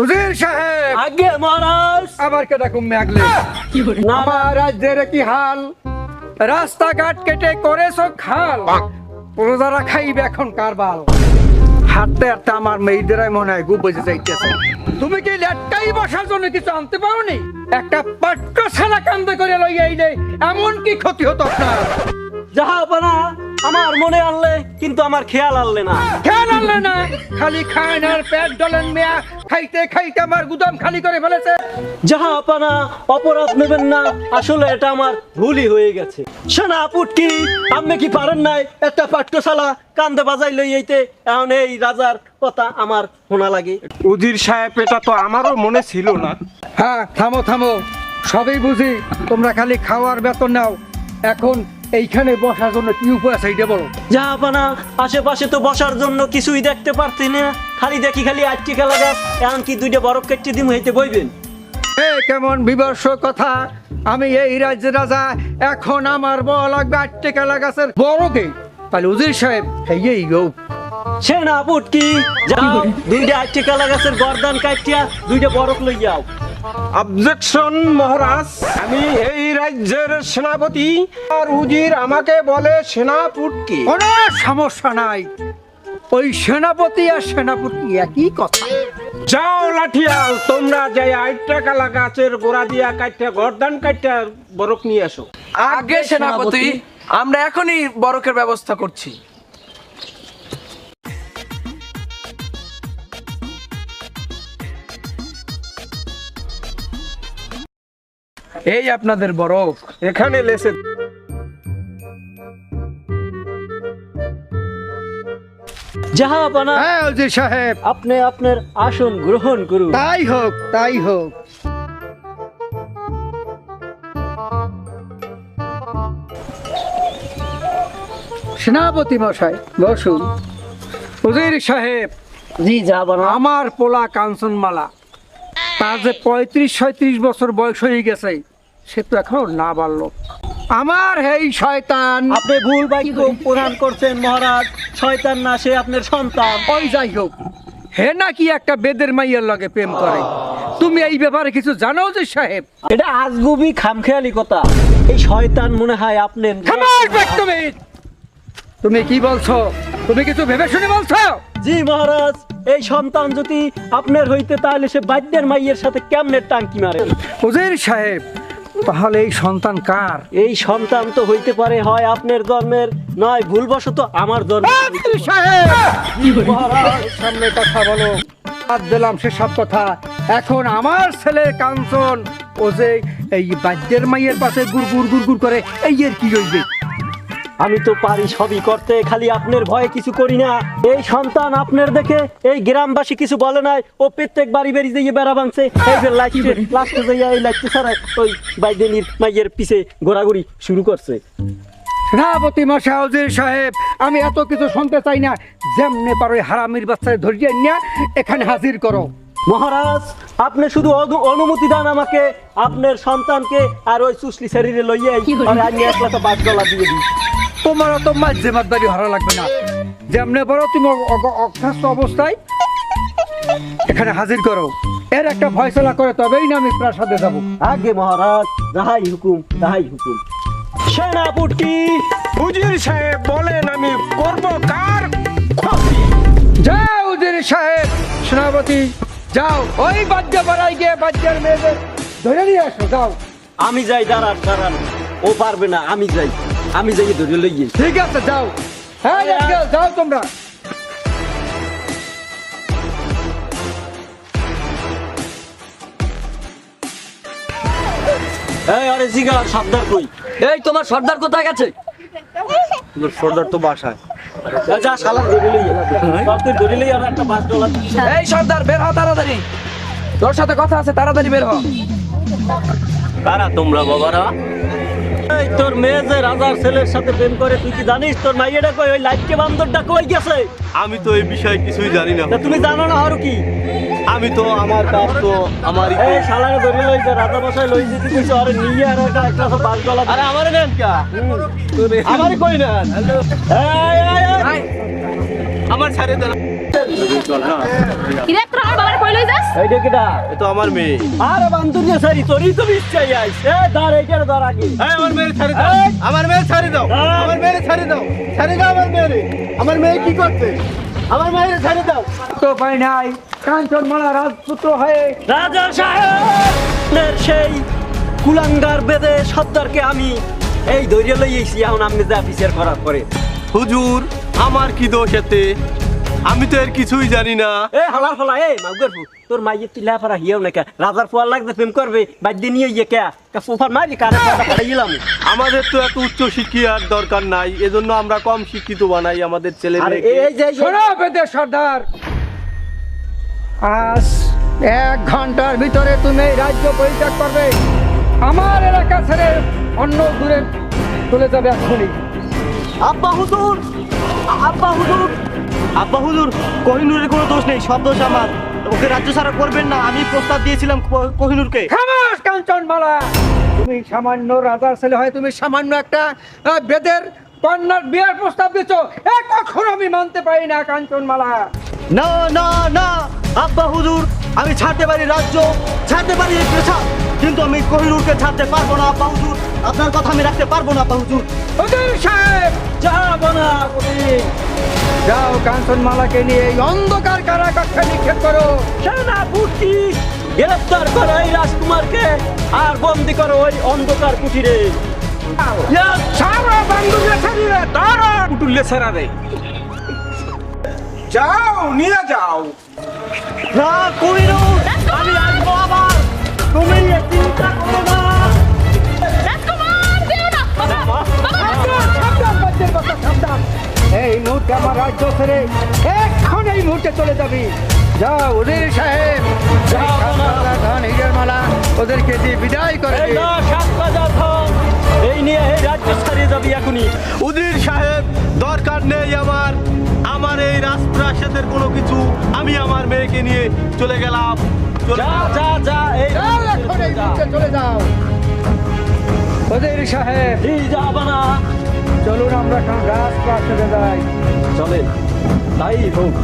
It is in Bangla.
উজির সাহেব! আগে মহারাজ! আবার কেটা কমে আগলে? না আমার রাজ্যের কি হাল? রাস্তাঘাট কেটে করেছ খাল? প্রজারা খাইবে এখন কারবাল। হাঁটতে হাঁটতে আমার মেয়েদেরাই মনে হয় গুপ বেঁচে যাইতেছে। তুমি কি লেটকাই বসার জন্য কিছু আনতে পারোনি? একটা পাটকা ছাড়া কান্দে করে লইয়া আইলে এমন কি ক্ষতি হতো আপনার? যাহা পানা আমার মনে আনলে কিন্তু আমার খেয়াল আনলে না। খেয়াল আনলে না। খালি খান আর পেট ডলেন মেয়া। খাইতে খাইতে আমার গুদাম খালি করে ফেলেছে। যাহা পানা অপরাধ নেবেন না। আসলে এটা আমার ভুলই হয়ে গেছে। শোনা পুটকি আপনি কি পারেন নাই? একটা পাঠ্যশালা কান্দে বাজাই লই আইতে। এখন এই রাজার কথা আমার শোনা লাগে। উজির সাহেব এটা তো আমারও মনে ছিল না। হ্যাঁ থামো থামো। সবই বুঝি। তোমরা খালি খাওয়ার বেতন নাও। এখন এইখানে বসার জন্য কি উপায় আছে এইটা বলো। যাহা পানা আশেপাশে তো বসার জন্য কিছুই দেখতে পারছি না। খালি দেখি খালি আটটি খেলা গাছ এখন কি দুইটা বরফ কেটে দিম হইতে বইবেন? এ কেমন বিবর্ষ কথা আমি এই রাজ্যের রাজা এখন আমার বল লাগবে আটটে কালা গাছের বড়কে তাহলে উজির সাহেব এই গো। সে না পুটকি যাও দুইটা আটটি খেলা গাছের গর্দান কাটিয়া দুইটা বরফ লই যাও অবজেকশন মহারাজ আমি এই রাজ্যের সেনাপতি। আর উজির আমাকে বলে সেনাপুটকি কোনো সমস্যা নাই। ওই সেনাপতি আর সেনাপতি একই কথা। যাও লাঠিয়াল তোমরা যাই আইটা কালা গাছের গোড়া দিয়া কাটটা গর্দান কাটটা বরফ নিয়ে আসো আগে সেনাপতি আমরা এখনই বরকের ব্যবস্থা করছি। এই আপনাদের বরফ এখানে লেসে যাহা হ্যাঁ সাহেব। আপনি আপনার আসন গ্রহণ করুন। তাই হোক তাই হোক। সেনাপতি মশাই বসুন। উজির সাহেব জি যা বানা। আমার পোলা কাঞ্চনমালা তার যে পঁয়ত্রিশ ছয়ত্রিশ বছর বয়স হয়ে গেছে সে তো এখনও না বাড়লো। আমার এই শয়তান। আপনি ভুল বাক্য প্রদান করছেন মহারাজ? শয়তান না সে আপনার সন্তান। ওই যাই হোক হে নাকি একটা বেদের মাইয়ের লগে প্রেম করে। তুমি এই ব্যাপারে কিছু জানো যে সাহেব? এটা আজগুবি খামখেয়ালি কথা। এই শয়তান মনে হয় ব্যাক তুমি তুমি কি বলছো? তুমি কিছু ভেবে শুনে বলছো? জি মহারাজ। এই সন্তান যদি আপনার হইতে তাহলে সে বাদ্যের মাইয়ের সাথে কেমনে টাঙ্কি মারে? উজির সাহেব তাহলে এই সন্তান কার? এই সন্তান তো হইতে পারে হয় আপনার জন্মের নয় ভুলবশত আমার জন্ম। সামনে কথা বলো। বাদ দিলাম সেসব কথা। এখন আমার ছেলে কাঞ্চন ও যে এই বাদ্যের মাইয়ের পাশে গুড় গুড় গুড় গুড় করে এই এর কি রইবে আমি তো পারি সবই করতে খালি আপনার ভয়ে কিছু করি না। এই সন্তান আপনার দেখে এই গ্রামবাসী কিছু বলে নাই ও প্রত্যেক বাড়ি বাড়ি দিয়ে বেড়া ভাঙছে। এই যে লাইটে লাস্টে যাইয়া এই লাইটে ছাড়াই ওই বাইদেনির মাইয়ের পিছে ঘোরাঘুরি শুরু করছে। সাহেব আমি এত কিছু শুনতে চাই না। যেমনে পারো হারামির বাচ্চায় ধরিয়ে নিয়ে এখানে হাজির করো। মহারাজ আপনি শুধু অনুমতি দেন আমাকে আপনার সন্তানকে আর ওই সুসলি শরীরে লইয়াই আর আমি এক লাখ বাদ গলা দিয়ে দিই। তোমার অত মাঝ জেমাদারি হারা লাগবে না। যেমনে পারো তুমি অভ্যস্ত অবস্থায় এখানে হাজির করো। এর একটা ফয়সলা করে তবেই না আমি প্রাসাদে যাব। আগে মহারাজ যাহাই হুকুম তাহাই হুকুম। সেনাপুটকি উজির সাহেব বলেন আমি করব কার যাও উজির সাহেব সেনাপতি যাও। ওই বাদ্য পাড়ায় গিয়ে বাদ্যের মেয়েদের ধরে নিয়ে আসো যাও। আমি যাই দাঁড়ান দাঁড়ান। ও পারবে না আমি যাই। আমি যাই ধরে লইয়ে ঠিক আছে যাও। হ্যাঁ যাও, যাও তোমরা। এই আরে জিগা সাবধান কই? এই তোমার সর্দার কোথায় গেছে? সর্দার তো বাসায়। যা শালা ধরে লইয়ে সব ধরে লইয়ে আর একটা বাস ডলা এই সর্দার বের হ তাড়াতাড়ি। তোর সাথে কথা আছে তাড়াতাড়ি বের হ কারা তোমরা বাবারা? এই তোর মেয়ে যে রাজার ছেলের সাথে প্রেম করে তুই কি জানিস? তোর মাইয়েটা কই ওই লাইটকে বান্দরটা কই গেছে? আমি তো এই বিষয়ে কিছুই জানি না। তুমি জানো না আর কি? আমি তো আমার কাজ তো আমারই এই শালারে ধরে লই যে রাজা মশাই লই যেতে কিছু আরে নিয়ে আর একটা একটা বাস আরে আমারে নেন কা? আমারে কই নেন? এই এই এই। এই, আমার ছাড়ে দেন। আমার মেয়ে ছাড়ি দাও নাই রাজপুত্র হয়ে সাহেব সেই কুলাঙ্গার বেদে সর্দারকে আমি এই ধৈর্য লইয়েছি এখন আপনি যা বিচার করার পরে। হুজুর, আমার কি দোষ এতে? আমি তো এর কিছুই জানি না। এ হালার ফলা এ মাগুর ফু তোর মাইয়ে তুই লাফারা হিয়াও না কে? রাজার পোয়ার লাগতে প্রেম করবে বাদ্যে নিয়ে ইয়ে কে? কা সোফার মারি কানে কথা পাঠাইলাম? আমাদের তো এত উচ্চ শিক্ষার দরকার নাই এজন্য আমরা কম শিক্ষিত বানাই আমাদের ছেলে আরে এই যে শোনো বেদের সর্দার। আজ এক ঘণ্টার ভিতরে তুমি এই রাজ্য পরিত্যাগ করবে। আমার এলাকা ছেড়ে অন্য দূরে চলে যাবে এখনই আব্বা হুজুর আব্বা হুজুর। আব্বা হুজুর কোহিনুরের কোনো দোষ নেই সব দোষ আমার। ওকে রাজ্য ছাড়া করবেন না আমি প্রস্তাব দিয়েছিলাম কোহিনুরকে। খামাস কাঞ্চনমালা তুমি সামান্য রাজার ছেলে হয় তুমি সামান্য একটা আহ, বেদের কন্যার বিয়ার প্রস্তাব দিচ্ছ এ কখনো আমি মানতে পারি না কাঞ্চনমালা না না না আব্বা হুজুর আমি ছাড়তে পারি রাজ্য ছাড়তে পারি এই পেশা কিন্তু আমি কোহিনুরকে ছাড়তে পারব না আব্বা হুজুর। আপনার কথা আমি রাখতে পারব না হুজুর। হুজুর সাহেব যাব না কবি যাও কাঞ্চনমালাকে নিয়ে এই অন্ধকার কারাকক্ষে নিক্ষেপ করো। সেনাপতি গ্রেফতার করো এই রাজকুমারকে আর বন্দি করো ওই অন্ধকার কুঠিরে সারা বান্ধবীরা ছাড়িয়ে তারা পুটুল্লে ছাড়া রে যাও নিয়ে যাও। না কোহিনুর আমি আসব আবার। তুমি চিন্তা করো না আমার রাজ্য ছেড়ে এখন এই মুহূর্তে চলে যাবি। যাও উদির সাহেব। যাও না। মালা ওদেরকে দিয়ে বিদায় করে এই নিয়ে এই রাজ্য ছাড়িয়ে যাবি এখনই। উদির সাহেব দরকার নেই আমার। আমার এই রাজপ্রাসাদের কোনো কিছু। আমি আমার মেয়েকে নিয়ে চলে গেলাম। চলে যা যা যা এই যা। চলে যাও। ওদের সাহেব। এই যাবা না চলুন আমরা এখন রাজপ্রাসাদে যাই। চলেন তাই হোক।